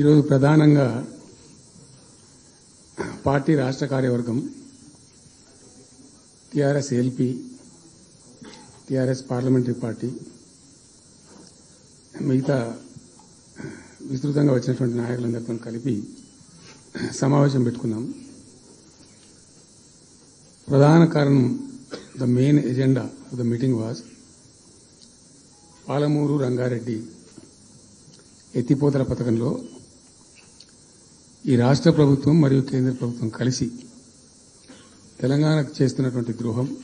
ఈరోజు ప్రధానంగా పార్టీ రాష్ట్ర కార్యవర్గం TRS LP TRS parliamentary party మిగతా విస్తృతంగా వచ్చినటువంటి నాయకులందరితో కలిపి సమావేశం పెట్టుకున్నాం. ప్రధాన కారణం the main agenda of the meeting was Palamuru Rangareddy ఎత్తిపోతల పథకంలో ఈ రాష్ట్ర ప్రభుత్వం మరియు కేంద్ర ప్రభుత్వం కలిసి తెలంగాణకు చేస్తున్నటువంటి ద్రోహం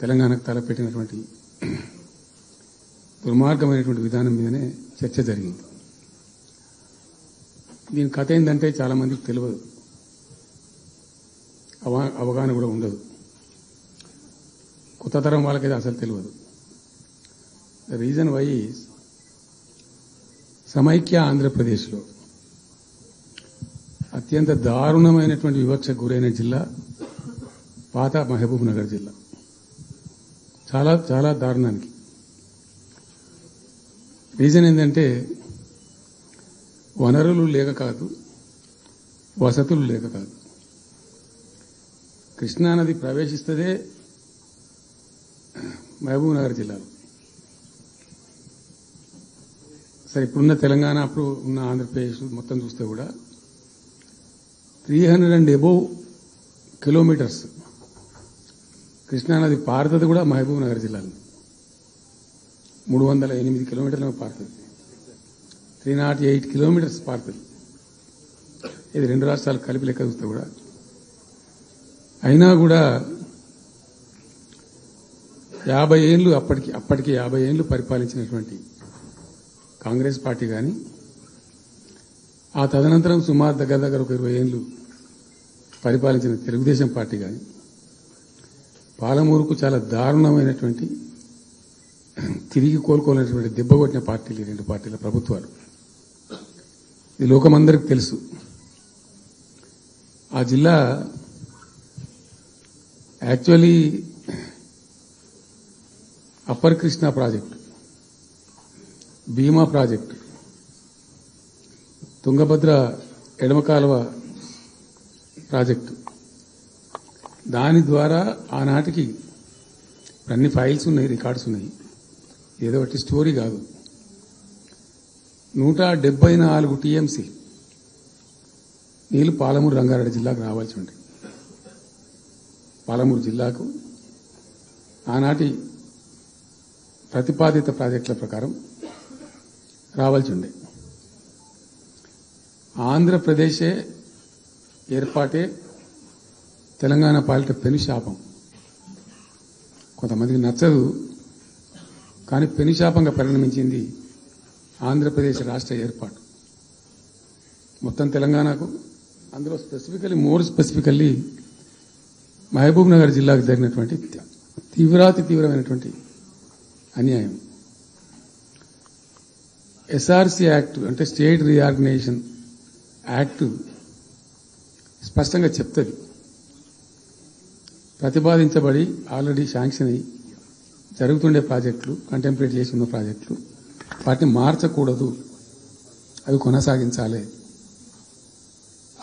తెలంగాణకు తలపెట్టినటువంటి దుర్మార్గమైనటువంటి విధానం మీదనే చర్చ జరిగింది. దీని కథ ఏంటంటే చాలా మందికి తెలియదు. అవగాహన కూడా ఉండదు. కొత్త తరం వాళ్ళకైతే అసలు తెలియదు. రీజన్ వైజ్ సమైక్య ఆంధ్రప్రదేశ్లో అత్యంత దారుణమైనటువంటి వివక్షకు గురైన జిల్లా పాత మహబూబ్ నగర్ జిల్లా. చాలా చాలా దారుణానికి. రీజన్ ఏంటంటే వనరులు లేక కాదు వసతులు లేక కాదు. కృష్ణానది ప్రవేశిస్తుందే మహబూబ్ నగర్ జిల్లాలో. సరే ఇప్పుడున్న తెలంగాణ అప్పుడు ఉన్న ఆంధ్రప్రదేశ్ మొత్తం చూస్తే కూడా three hundred and above kilometers కృష్ణానది పారుతుంది కూడా మహబూబ్ నగర్ జిల్లాలో. మూడు వందల ఎనిమిది కిలోమీటర్లు పారుతుంది. త్రీ నాట్ ఎయిట్ కిలోమీటర్స్ పారుతుంది. ఇది రెండు రాష్ట్రాలు కలిపి లెక్క చూస్తే కూడా. అయినా కూడా యాభై ఏళ్ళు అప్పటికి అప్పటికి యాభై ఏళ్ళు పరిపాలించినటువంటి కాంగ్రెస్ పార్టీ కానీ ఆ తదనంతరం సుమారు దగ్గర దగ్గర ఒక ఇరవై ఏళ్ళు పరిపాలించిన తెలుగుదేశం పార్టీ కానీ పాలమూరుకు చాలా దారుణమైనటువంటి తిరిగి కోలుకోలేనటువంటి దెబ్బగొట్టిన పార్టీలు ఈ రెండు పార్టీల ప్రభుత్వాలు. ఇది లోకమందరికి తెలుసు. ఆ జిల్లా actually upper Krishna project Bhima project Tungabhadra ఎడమ కాలువ ప్రాజెక్టు. దాని ద్వారా ఆనాటికి అన్ని ఫైల్స్ ఉన్నాయి రికార్డ్స్ ఉన్నాయి. ఏదో ఒకటి స్టోరీ కాదు. నూట డెబ్బై నాలుగు టీఎంసీ నీళ్ళు పాలమూరు రంగారెడ్డి జిల్లాకు రావాల్సి ఉండే పాలమూరు జిల్లాకు ఆనాటి ప్రతిపాదిత ప్రాజెక్టుల ప్రకారం రావాల్సి ఉండే ఆంధ్రప్రదేశే ఏర్పాటే తెలంగాణ పాలిట పెను శాపం. కొంతమందికి నచ్చదు కానీ పెను శాపంగా పరిణమించింది ఆంధ్రప్రదేశ్ రాష్ట్ర ఏర్పాటు. మొత్తం తెలంగాణకు అందులో specifically more specifically Mahabub Nagar జిల్లాకు జరిగినటువంటి తీవ్రాతి తీవ్రమైనటువంటి అన్యాయం. ఎస్ఆర్సీ యాక్ట్ అంటే స్టేట్ రీఆర్గనైజేషన్ యాక్ట్ స్పష్టంగా చెప్తుంది. ప్రతిపాదించబడి ఆల్రెడీ శాంక్షన్ అయ్యి జరుగుతుండే ప్రాజెక్టులు కంటెంప్లేట్ చేసి ఉన్న ప్రాజెక్టులు. వాటిని మార్చకూడదు. అవి కొనసాగించాలి.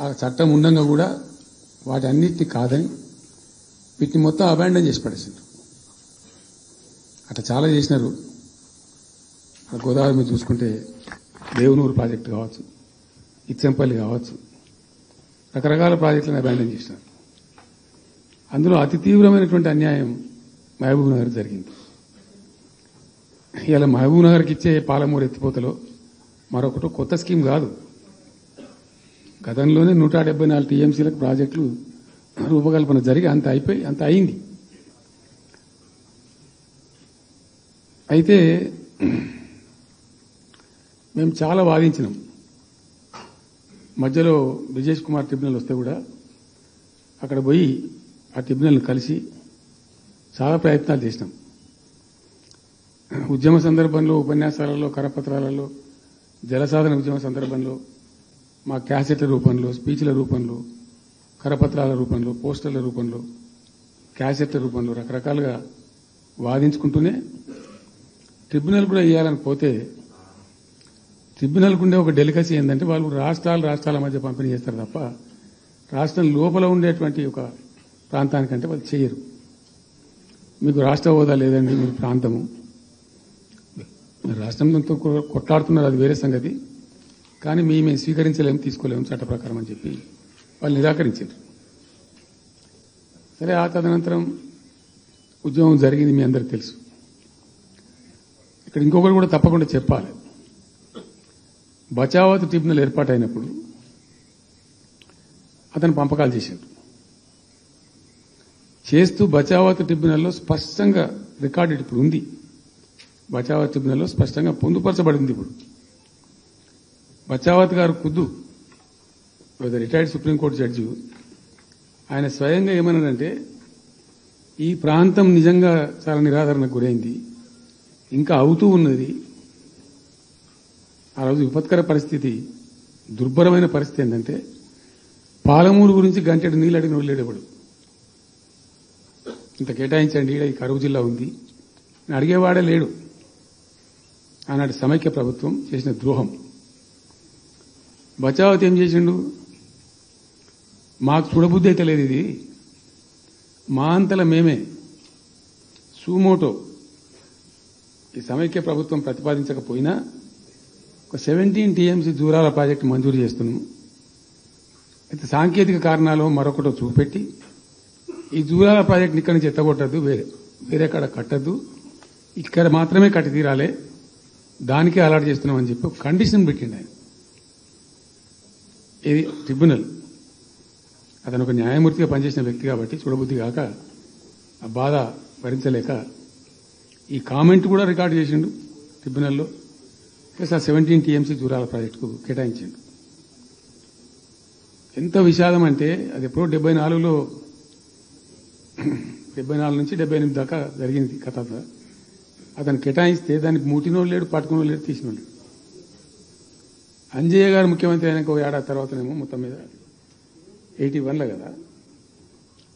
ఆ చట్టం ఉండగా కూడా వాటి అన్నిటిని కాదని వీటిని మొత్తం అబాండన్ చేసి పడేసిండ్రు. అట్లా చాలా చేసినారు. గోదావరి మీద చూసుకుంటే దేవునూరు ప్రాజెక్టు కావచ్చు. ఇచ్చంపల్లి కావచ్చు. రకరకాల ప్రాజెక్టులను అబాండన్ చేసినారు. అందులో అతి తీవ్రమైనటువంటి అన్యాయం మహబూబ్ నగర్ జరిగింది. ఇలా మహబూబ్ నగర్కి ఇచ్చే పాలమూరు ఎత్తిపోతలో మరొకటి కొత్త స్కీమ్ కాదు. గతంలోనే నూట డెబ్బై నాలుగు టీఎంసీలకు ప్రాజెక్టులు రూపకల్పన జరిగి అంత అయిపోయి అంత అయింది. అయితే మేము చాలా వాదించినాం. మధ్యలో విజేష్ కుమార్ ట్రిబ్యునల్ వస్తే కూడా అక్కడ పోయి ఆ ట్రిబ్యునల్ని కలిసి చాలా ప్రయత్నాలు చేసినాం. ఉద్యమ సందర్భంలో ఉపన్యాసాలలో కరపత్రాలలో జలసాధన ఉద్యమ సందర్భంలో మా క్యాసెట్ల రూపంలో స్పీచ్ల రూపంలో కరపత్రాల రూపంలో పోస్టర్ల రూపంలో క్యాసెట్ల రూపంలో రకరకాలుగా వాదించుకుంటూనే ట్రిబ్యునల్ కూడా ఇవ్వాలని పోతే ట్రిబ్యునల్కు ఉండే ఒక డెలికసీ ఏంటంటే వాళ్ళు రాష్ట్రాలు రాష్ట్రాల మధ్య పంపిణీ చేస్తారు తప్ప రాష్ట్రం లోపల ఉండేటువంటి ఒక ప్రాంతానికంటే వాళ్ళు చేయరు. మీకు రాష్ట్ర హోదా లేదండి మీ ప్రాంతము. రాష్ట్రంతో కొట్లాడుతున్నారు అది వేరే సంగతి. కానీ మీ మేము స్వీకరించలేము తీసుకోలేము చట్ట ప్రకారం అని చెప్పి వాళ్ళు నిరాకరించారు. సరే ఆ తదనంతరం ఉద్యమం జరిగింది మీ అందరికి తెలుసు. ఇక్కడ ఇంకొకటి కూడా తప్పకుండా చెప్పాలి. బచావత్ ట్రిబ్యునల్ ఏర్పాటైనప్పుడు అతను పంపకాలు చేశాడు. చేస్తూ బచావత్ ట్రిబ్యునల్లో స్పష్టంగా రికార్డెడ్ ఇప్పుడు ఉంది. బచావత్ ట్రిబ్యునల్లో స్పష్టంగా పొందుపరచబడింది ఇప్పుడు. బచావత్ గారు కుద్దు రిటైర్డ్ సుప్రీంకోర్టు జడ్జి ఆయన స్వయంగా ఏమన్నాడంటే ఈ ప్రాంతం నిజంగా చాలా నిరాదరణకు గురైంది ఇంకా అవుతూ ఉన్నది ఆ రోజు విపత్కర పరిస్థితి దుర్భరమైన పరిస్థితి ఏంటంటే పాలమూరు గురించి గంటెడు నీళ్ళు అడిగిన వాళ్ళు ఇంత కేటాయించండి ఈ కరువు జిల్లా ఉంది. అడిగేవాడే లేడు. ఆనాటి సమైక్య ప్రభుత్వం చేసిన ద్రోహం. బచావత్ ఏం చేసిండు? మాకు చూడబుద్ధి అయితే లేదు ఇది. మా అంతల మేమే. సూమోటో. ఈ సమైక్య ప్రభుత్వం ప్రతిపాదించకపోయినా ఒక సెవెంటీన్ టీఎంసీ దూరాల ప్రాజెక్టు మంజూరు చేస్తున్నాము అయితే సాంకేతిక కారణాలు మరొకటో చూపెట్టి ఈ దూరాల ప్రాజెక్ట్ ఇక్కడి నుంచి ఎత్తగొట్టద్దు వేరే వేరే కాడ కట్టద్దు ఇక్కడ మాత్రమే కట్టి తీరాలే దానికే అలాట్ చేస్తున్నామని చెప్పి ఒక కండిషన్ పెట్టిండు ఆయన. ఇది ట్రిబ్యునల్. అతను ఒక న్యాయమూర్తిగా పనిచేసిన వ్యక్తి కాబట్టి చూడబుద్ధి కాక ఆ బాధ భరించలేక ఈ కామెంట్ కూడా రికార్డు చేసిండు ట్రిబ్యునల్లో. ప్లస్ ఆ సెవెంటీన్ టీఎంసీ దూరాల ప్రాజెక్టుకు కేటాయించిండు ఎంత విషాదం అంటే అది ఎప్పుడో డెబ్బై నాలుగులో డెబ్బై నాలుగు నుంచి డెబ్బై ఎనిమిది దాకా జరిగింది కథ అతను కేటాయిస్తే దానికి మూటినోడు లేడు పట్టుకునోడు లేడు తీసినోడు అంజయ్య గారు ముఖ్యమంత్రి అయినాక ఒక ఏడాది తర్వాతనేమో మొత్తం మీద ఎయిటీ వన్లో కదా.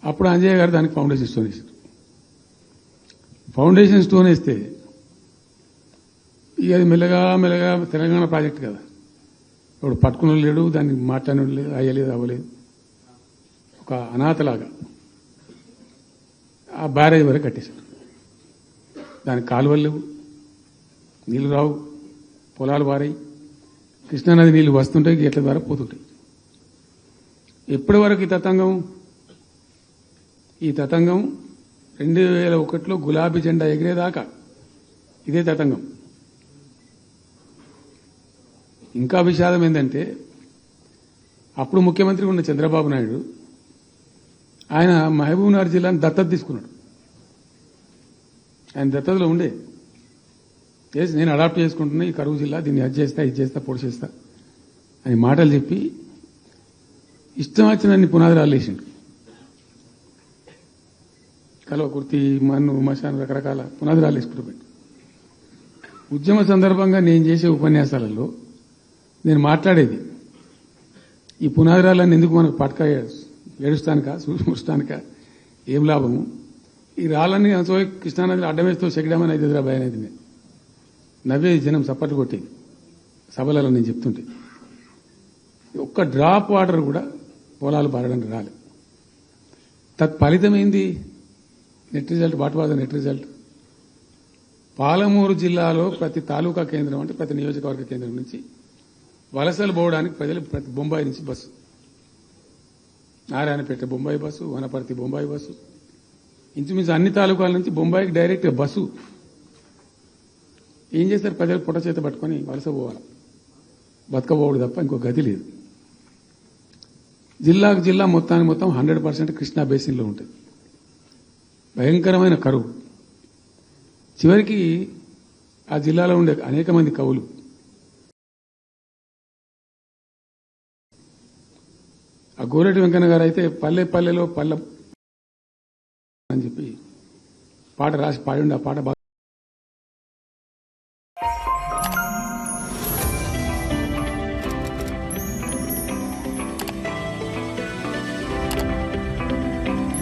అప్పుడు అంజయ్య గారు దానికి ఫౌండేషన్ స్టోన్ వేసారు ఫౌండేషన్ స్టోన్ వేస్తే ఇక అది మెల్లగా మెల్లగా తెలంగాణ ప్రాజెక్ట్ కదా. ఇప్పుడు పట్టుకున్న లేడు దాన్ని మాట్లాడిన లేదు అయ్యలేదు అవ్వలేదు. ఒక అనాథలాగా ఆ బ్యారేజ్ వరకు కట్టేశారు. దానికి కాలువలు లేవు నీళ్ళు రావు పొలాలు పారాయి కృష్ణానది నీళ్ళు వస్తుంటాయి గేట్ల ద్వారా పోతుంటాయి. ఎప్పటి వరకు ఈ తతంగం ఈ తతంగం రెండు వేల ఒకటిలో గులాబీ జెండా ఎగిరేదాకా ఇదే తతంగం. ఇంకా విషాదం ఏంటంటే అప్పుడు ముఖ్యమంత్రి ఉన్న చంద్రబాబు నాయుడు ఆయన మహబూబ్నగర్ జిల్లాను దత్తత తీసుకున్నాడు. ఆయన దత్తతలో ఉండే. చేసి నేను అడాప్ట్ చేసుకుంటున్నా ఈ కరువు జిల్లా దీన్ని అది చేస్తా ఇది చేస్తా పొడి చేస్తా అని మాటలు చెప్పి ఇష్టం వచ్చినన్ని పునాది రాలేసిండు కలువ కుర్తి మన్ను మశాన్ రకరకాల పునాది వేసుకుంటూ పోయిండు. ఉద్యమ సందర్భంగా నేను చేసే ఉపన్యాసాలలో నేను మాట్లాడేది. ఈ పునాదిరాలన్నీ ఎందుకు మనకు పట్క ఏడుస్తానుక చూస్తానిక ఏం లాభము? ఈ రాళ్ళని సో కృష్ణానదిలో అడ్డమేస్తూ చెక్కడమని అయితే భయం అనేది నవ్వేది జనం చప్పట్లు కొట్టేది. సభలలో నేను చెప్తుంటే. ఒక్క డ్రాప్ వాటర్ కూడా పొలాలు పారడానికి రాలే. తత్ఫలితం ఏంది net result what was net result. Palamuru జిల్లాలో ప్రతి తాలూకా కేంద్రం అంటే ప్రతి నియోజకవర్గ కేంద్రం నుంచి వలసలు పోవడానికి ప్రజలు ప్రతి బొంబాయి నుంచి bus. Narayanpet Bombay bus Wanaparthy Bombay bus. ఇంచుమించు అన్ని తాలూకాల నుంచి బొంబాయికి డైరెక్ట్ బస్సు. ఏం చేస్తారు? ప్రజలు పుట్ట చేత పట్టుకొని వలస పోవాలి. బతకపోవడు తప్ప ఇంకో గతి లేదు. జిల్లాకు జిల్లా మొత్తానికి మొత్తం హండ్రెడ్ పర్సెంట్ కృష్ణా బేసిన్లో ఉంటుంది. భయంకరమైన కరువు. చివరికి ఆ జిల్లాలో ఉండే అనేక మంది కవులు ఆ గోరెడ్డి వెంకన్న గారు అయితే పల్లె పల్లెలో పల్లె అని చెప్పి పాట రాసి పాడి ఆ పాట